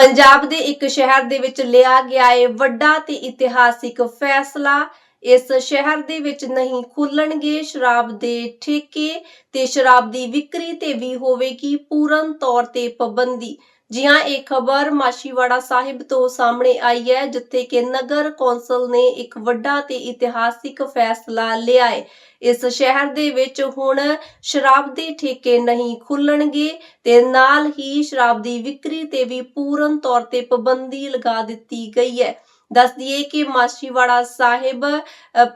ਪੰਜਾਬ ਦੇ ਇੱਕ ਸ਼ਹਿਰ ਦੇ ਵਿੱਚ ਲਿਆ ਗਿਆ ਏ ਵੱਡਾ ਤੇ ਇਤਿਹਾਸਿਕ ਫੈਸਲਾ। ਇਸ ਸ਼ਹਿਰ ਦੇ ਵਿੱਚ ਨਹੀਂ ਖੁੱਲਣਗੇ ਸ਼ਰਾਬ ਦੇ ਠੇਕੇ ਤੇ ਸ਼ਰਾਬ ਦੀ ਵਿਕਰੀ ਤੇ ਵੀ ਹੋਵੇਗੀ ਪੂਰਨ ਤੌਰ ਤੇ ਪਾਬੰਦੀ। ਜੀ ਹਾਂ ਇਹ ਖਬਰ ਮਾਸ਼ੀਵਾੜਾ ਸਾਹਿਬ ਤੋਂ ਸਾਹਮਣੇ ਆਈ ਹੈ, ਜਿੱਥੇ ਕਿ ਨਗਰ ਕੌਂਸਲ ਨੇ ਇੱਕ ਵੱਡਾ ਤੇ ਇਤਿਹਾਸਿਕ ਫੈਸਲਾ ਲਿਆ ਹੈ। ਇਸ ਸ਼ਹਿਰ ਦੇ ਵਿੱਚ ਹੁਣ ਸ਼ਰਾਬ ਦੇ ਠੇਕੇ ਨਹੀਂ ਖੁੱਲਣਗੇ ਤੇ ਨਾਲ ਹੀ ਸ਼ਰਾਬ ਦੀ ਵਿਕਰੀ ਤੇ ਵੀ ਪੂਰਨ ਤੌਰ ਤੇ ਪਾਬੰਦੀ ਲਗਾ ਦਿੱਤੀ ਗਈ ਹੈ। ਦੱਸ ਦਈਏ ਕਿ ਮਾਛੀਵਾੜਾ ਸਾਹਿਬ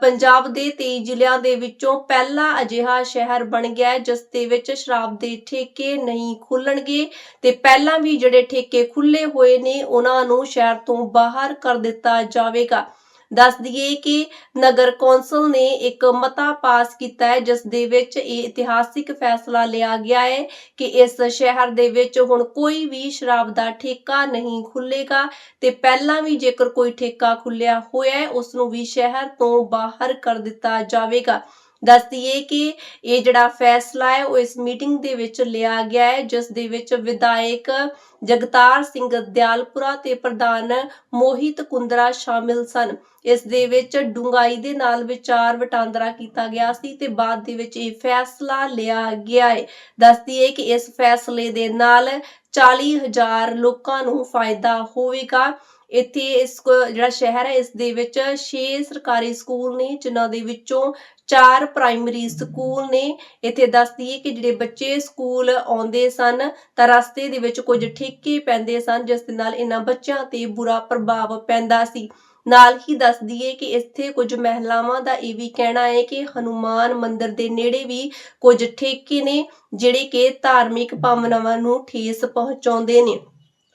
ਪੰਜਾਬ ਦੇ 23 ਜ਼ਿਲ੍ਹਿਆਂ ਦੇ ਵਿੱਚੋਂ ਪਹਿਲਾ ਅਜਿਹਾ ਸ਼ਹਿਰ ਬਣ ਗਿਆ ਹੈ, ਜਿਸ ਦੇ ਵਿੱਚ ਸ਼ਰਾਬ ਦੇ ਠੇਕੇ ਨਹੀਂ ਖੁੱਲਣਗੇ ਤੇ ਪਹਿਲਾਂ ਵੀ ਜਿਹੜੇ ਠੇਕੇ ਖੁੱਲੇ ਹੋਏ ਨੇ, ਉਹਨਾਂ ਨੂੰ ਸ਼ਹਿਰ ਤੋਂ ਬਾਹਰ ਕਰ ਦਿੱਤਾ ਜਾਵੇਗਾ। ਦੱਸ ਦਈਏ ਕਿ ਨਗਰ ਕੌਂਸਲ ਨੇ ਇੱਕ ਮਤਾ ਪਾਸ ਕੀਤਾ ਹੈ, ਜਿਸ ਦੇ ਵਿੱਚ ਇਹ ਇਤਿਹਾਸਿਕ ਫੈਸਲਾ ਲਿਆ ਗਿਆ ਹੈ ਕਿ ਇਸ ਸ਼ਹਿਰ ਦੇ ਵਿੱਚ ਹੁਣ ਕੋਈ ਵੀ ਸ਼ਰਾਬ ਦਾ ਠੇਕਾ ਨਹੀਂ ਖੁੱਲੇਗਾ ਤੇ ਪਹਿਲਾਂ ਵੀ ਜੇਕਰ ਕੋਈ ਠੇਕਾ ਖੁੱਲਿਆ ਹੋਇਆ ਹੈ, ਉਸ ਨੂੰ ਵੀ ਸ਼ਹਿਰ ਤੋਂ ਬਾਹਰ ਕਰ ਦਿੱਤਾ ਜਾਵੇਗਾ। ਦੱਸ ਦਈਏ ਕਿ ਇਹ ਜਿਹੜਾ ਫੈਸਲਾ ਹੈ, ਉਹ ਇਸ ਮੀਟਿੰਗ ਦੇ ਵਿੱਚ ਲਿਆ ਗਿਆ ਹੈ, ਜਿਸ ਦੇ ਵਿੱਚ ਵਿਧਾਇਕ ਜਗਤਾਰ ਸਿੰਘ ਦਿਆਲਪੁਰਾ ਤੇ ਪ੍ਰਧਾਨ ਮੋਹਿਤ ਕੁੰਦਰਾ ਸ਼ਾਮਿਲ ਸਨ। ਇਸ ਦੇ ਵਿੱਚ ਡੂੰਘਾਈ ਦੇ ਨਾਲ ਵਿਚਾਰ ਵਟਾਂਦਰਾ ਕੀਤਾ ਗਿਆ ਸੀ ਤੇ ਬਾਅਦ ਦੇ ਵਿੱਚ ਇਹ ਫੈਸਲਾ ਲਿਆ ਗਿਆ ਹੈ। ਦੱਸ ਦਈਏ ਕਿ ਇਸ ਫੈਸਲੇ ਦੇ ਨਾਲ 40000 ਲੋਕਾਂ ਨੂੰ ਫਾਇਦਾ ਹੋਵੇਗਾ। ਇੱਥੇ ਇਸ ਜਿਹੜਾ ਸ਼ਹਿਰ ਹੈ, ਇਸ ਦੇ ਵਿੱਚ 6 ਸਰਕਾਰੀ ਸਕੂਲ ਨੇ, ਜਿਨ੍ਹਾਂ ਦੇ ਵਿੱਚੋਂ 4 ਪ੍ਰਾਇਮਰੀ ਸਕੂਲ ਨੇ। ਇੱਥੇ ਦੱਸ ਦਈਏ ਕਿ ਜਿਹੜੇ ਬੱਚੇ ਸਕੂਲ ਆਉਂਦੇ ਸਨ, ਤਾਂ ਰਸਤੇ ਦੇ ਵਿੱਚ ਕੁਝ ਠੇਕੇ ਪੈਂਦੇ ਸਨ, ਜਿਸ ਦੇ ਨਾਲ ਇਹਨਾਂ ਬੱਚਿਆਂ ਤੇ ਬੁਰਾ ਪ੍ਰਭਾਵ ਪੈਂਦਾ ਸੀ। ਨਾਲ ਹੀ ਦੱਸ ਦਈਏ ਕਿ ਇੱਥੇ ਕੁਝ ਮਹਿਲਾਵਾਂ ਦਾ ਇਹ ਵੀ ਕਹਿਣਾ ਹੈ ਕਿ ਹਨੂਮਾਨ ਮੰਦਿਰ ਦੇ ਨੇੜੇ ਵੀ ਕੁਝ ਠੇਕੇ ਨੇ, ਜਿਹੜੇ ਕਿ ਧਾਰਮਿਕ ਭਾਵਨਾਵਾਂ ਨੂੰ ਠੇਸ ਪਹੁੰਚਾਉਂਦੇ ਨੇ।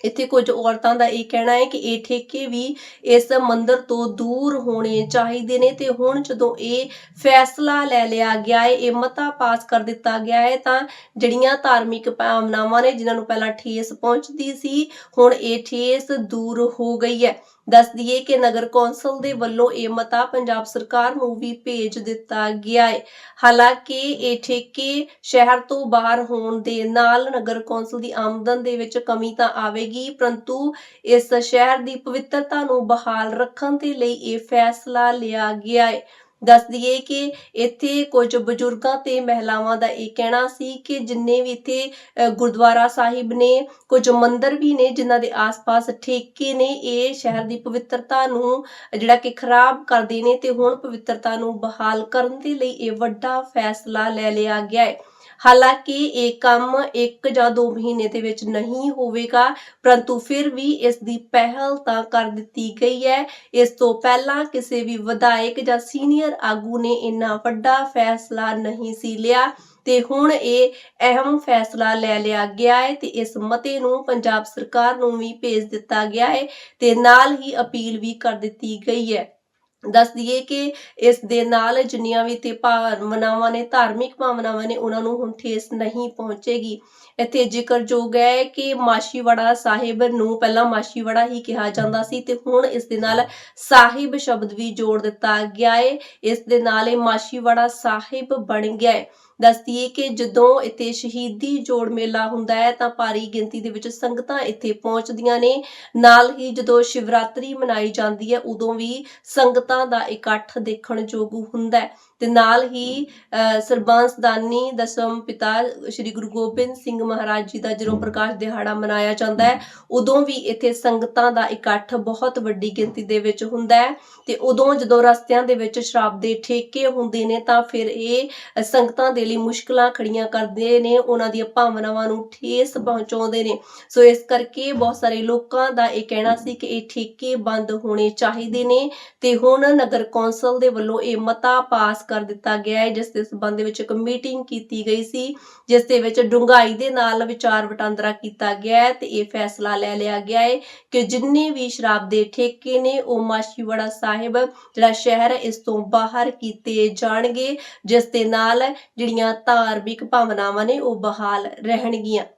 ਇੱਥੇ ਕੁਝ ਔਰਤਾਂ ਦਾ ਇਹ ਕਹਿਣਾ ਹੈ ਕਿ ਇਹ ਠੇਕੇ ਵੀ ਇਸ ਮੰਦਿਰ ਤੋਂ ਦੂਰ ਹੋਣੇ ਚਾਹੀਦੇ ਨੇ ਤੇ ਹੁਣ ਜਦੋਂ ਇਹ ਫੈਸਲਾ ਲੈ ਲਿਆ ਗਿਆ ਹੈ, ਇਹ ਮਤਾ ਪਾਸ ਕਰ ਦਿੱਤਾ ਗਿਆ ਹੈ, ਤਾਂ ਜਿਹੜੀਆਂ ਧਾਰਮਿਕ ਭਾਵਨਾਵਾਂ ਨੇ ਜਿਨ੍ਹਾਂ ਨੂੰ ਪਹਿਲਾਂ ਠੇਸ ਪਹੁੰਚਦੀ ਸੀ, ਹੁਣ ਇਹ ਠੇਸ ਦੂਰ ਹੋ ਗਈ ਹੈ। ਦੱਸ ਦਈਏ ਕਿ ਨਗਰ ਕੌਂਸਲ ਦੇ ਵੱਲੋਂ ਇਹ ਮਤਾ ਪੰਜਾਬ ਸਰਕਾਰ ਨੂੰ ਵੀ ਭੇਜ ਦਿੱਤਾ ਗਿਆ ਹੈ। ਹਾਲਾਂਕਿ ਇਹ ਠੇਕੇ ਸ਼ਹਿਰ ਤੋਂ ਬਾਹਰ ਹੋਣ ਦੇ ਨਾਲ ਨਗਰ ਕੌਂਸਲ ਦੀ ਆਮਦਨ ਦੇ ਵਿੱਚ ਕਮੀ ਤਾਂ ਆਵੇਗੀ, ਪਰੰਤੂ ਇਸ ਸ਼ਹਿਰ ਦੀ ਪਵਿੱਤਰਤਾ ਨੂੰ ਬਹਾਲ ਰੱਖਣ ਦੇ ਲਈ ਇਹ ਫੈਸਲਾ ਲਿਆ ਗਿਆ ਹੈ। ਦੱਸ ਦਈਏ ਕਿ ਇੱਥੇ ਕੁਝ ਬਜ਼ੁਰਗਾਂ ਤੇ ਮਹਿਲਾਵਾਂ ਦਾ ਇਹ ਕਹਿਣਾ ਸੀ ਕਿ ਜਿੰਨੇ ਵੀ ਇੱਥੇ ਗੁਰਦੁਆਰਾ ਸਾਹਿਬ ਨੇ, ਕੁਝ ਮੰਦਿਰ ਵੀ ਨੇ ਜਿਨ੍ਹਾਂ ਦੇ ਆਸ-ਪਾਸ ਠੇਕੇ ਨੇ, ਇਹ ਸ਼ਹਿਰ ਦੀ ਪਵਿੱਤਰਤਾ ਨੂੰ, ਜਿਹੜਾ ਕਿ ਖਰਾਬ ਕਰਦੇ ਨੇ ਤੇ ਹੁਣ ਪਵਿੱਤਰਤਾ ਨੂੰ ਬਹਾਲ ਕਰਨ ਦੇ ਲਈ ਇਹ ਵੱਡਾ ਫੈਸਲਾ ਲੈ ਲਿਆ ਗਿਆ ਹੈ। ਹਾਲਾਂਕਿ ਇਹ ਕੰਮ 1 ਜਾਂ 2 ਮਹੀਨੇ ਦੇ ਵਿੱਚ ਨਹੀਂ ਹੋਵੇਗਾ, ਪਰੰਤੂ ਫਿਰ ਵੀ ਇਸ ਦੀ ਪਹਿਲ ਤਾਂ ਕਰ ਦਿੱਤੀ ਗਈ ਹੈ। ਇਸ ਤੋਂ ਪਹਿਲਾਂ ਕਿਸੇ ਵੀ ਵਿਧਾਇਕ ਜਾਂ ਸੀਨੀਅਰ ਆਗੂ ਨੇ ਇੰਨਾ ਵੱਡਾ ਫੈਸਲਾ ਨਹੀਂ ਸੀ ਲਿਆ ਤੇ ਹੁਣ ਇਹ ਅਹਿਮ ਫੈਸਲਾ ਲੈ ਲਿਆ ਗਿਆ ਹੈ ਤੇ ਇਸ ਮਤੇ ਨੂੰ ਪੰਜਾਬ ਸਰਕਾਰ ਨੂੰ ਵੀ ਭੇਜ ਦਿੱਤਾ ਗਿਆ ਹੈ ਤੇ ਨਾਲ ਹੀ ਅਪੀਲ ਵੀ ਕਰ ਦਿੱਤੀ ਗਈ ਹੈ। ਦੱਸ ਦਈਏ ਕਿ ਇਸ ਦੇ ਨਾਲ ਜਿੰਨੀਆਂ ਵੀ ਤੇ ਭਾਵਨਾਵਾਂ ਨੇ, ਧਾਰਮਿਕ ਭਾਵਨਾਵਾਂ ਨੇ, ਉਹਨਾਂ ਨੂੰ ਹੁਣ ਠੇਸ ਨਹੀਂ ਪਹੁੰਚੇਗੀ। ਇੱਥੇ ਜ਼ਿਕਰਯੋਗ ਹੈ ਕਿ ਮਾਸ਼ੀਵਾੜਾ ਸਾਹਿਬ ਨੂੰ ਪਹਿਲਾਂ ਮਾਸ਼ੀਵਾੜਾ ਹੀ ਕਿਹਾ ਜਾਂਦਾ ਸੀ ਤੇ ਹੁਣ ਇਸ ਦੇ ਨਾਲ ਸਾਹਿਬ ਸ਼ਬਦ ਵੀ ਜੋੜ ਦਿੱਤਾ ਗਿਆ ਹੈ ਇਸ ਦੇ ਨਾਲ ਇਹ ਮਾਸ਼ੀਵਾੜਾ ਸਾਹਿਬ ਬਣ ਗਿਆ ਹੈ ਦੱਸਦੀਏ ਕਿ ਜਦੋਂ ਇੱਥੇ ਸ਼ਹੀਦੀ ਜੋੜ ਮੇਲਾ ਹੁੰਦਾ ਹੈ ਤਾਂ ਭਾਰੀ ਗਿਣਤੀ ਦੇ ਵਿੱਚ ਸੰਗਤਾਂ ਇੱਥੇ ਪਹੁੰਚਦੀਆਂ ਨੇ। ਨਾਲ ਹੀ ਜਦੋਂ ਸ਼ਿਵਰਾਤਰੀ ਮਨਾਈ ਜਾਂਦੀ ਹੈ, ਉਦੋਂ ਵੀ ਸੰਗਤਾਂ ਦਾ ਇਕੱਠ ਦੇਖਣ ਯੋਗ ਹੁੰਦਾ ਹੈ। ਤੇ ਨਾਲ ਹੀ ਸਰਬੰਸਦਾਨੀ ਦਸਮ ਪਿਤਾ ਸ੍ਰੀ ਗੁਰੂ ਗੋਬਿੰਦ ਸਿੰਘ ਮਹਾਰਾਜ ਜੀ ਦਾ ਜਦੋਂ ਪ੍ਰਕਾਸ਼ ਦਿਹਾੜਾ ਮਨਾਇਆ ਜਾਂਦਾ ਹੈ, ਉਦੋਂ ਵੀ ਇੱਥੇ ਸੰਗਤਾਂ ਦਾ ਇਕੱਠ ਬਹੁਤ ਵੱਡੀ ਗਿਣਤੀ ਦੇ ਵਿੱਚ ਹੁੰਦਾ ਹੈ। ਤੇ ਉਦੋਂ ਜਦੋਂ ਰਸਤਿਆਂ ਦੇ ਵਿੱਚ ਸ਼ਰਾਬ ਦੇ ਠੇਕੇ ਹੁੰਦੇ ਨੇ, ਤਾਂ ਫਿਰ ਇਹ ਸੰਗਤਾਂ ਦੇ ਲਈ ਮੁਸ਼ਕਲਾਂ ਖੜੀਆਂ ਕਰਦੇ ਨੇ, ਉਹਨਾਂ ਦੀਆਂ ਭਾਵਨਾਵਾਂ ਨੂੰ ਠੇਸ ਪਹੁੰਚਾਉਂਦੇ ਨੇ। ਸੋ ਇਸ ਕਰਕੇ ਬਹੁਤ ਸਾਰੇ ਲੋਕਾਂ ਦਾ ਇਹ ਕਹਿਣਾ ਸੀ ਕਿ ਇਹ ਠੇਕੇ ਬੰਦ ਹੋਣੇ ਚਾਹੀਦੇ ਨੇ ਤੇ ਹੁਣ ਨਗਰ ਕੌਂਸਲ ਦੇ ਵੱਲੋਂ ਇਹ ਮਤਾ ਪਾਸ ਕਰ ਦਿੱਤਾ ਗਿਆ ਹੈ, ਜਿਸ ਦੇ ਸਬੰਧ ਦੇ ਵਿੱਚ ਇੱਕ ਮੀਟਿੰਗ ਕੀਤੀ ਗਈ ਸੀ, ਜਿਸ ਦੇ ਵਿੱਚ ਡੂੰਘਾਈ ਦੇ ਨਾਲ ਵਿਚਾਰ ਵਟਾਂਦਰਾ ਕੀਤਾ ਗਿਆ ਹੈ ਤੇ ਇਹ ਫੈਸਲਾ ਲੈ ਲਿਆ ਗਿਆ ਹੈ ਕਿ ਜਿੰਨੇ ਵੀ ਸ਼ਰਾਬ ਦੇ ਠੇਕੇ ਨੇ, ਉਹ ਮਾਸ਼ੀਵਾੜਾ ਸਾਹਿਬ, ਜਿਹੜਾ ਸ਼ਹਿਰ ਇਸ ਤੋਂ ਬਾਹਰ ਕੀਤੇ ਜਾਣਗੇ, ਜਿਸ ਦੇ ਨਾਲ ਜਿਹੜੀਆਂ ਜਿਹੜੀਆਂ ਧਾਰਮਿਕ ਭਾਵਨਾਵਾਂ ਨੇ ਉਹ ਬਹਾਲ ਰਹਿਣਗੀਆਂ।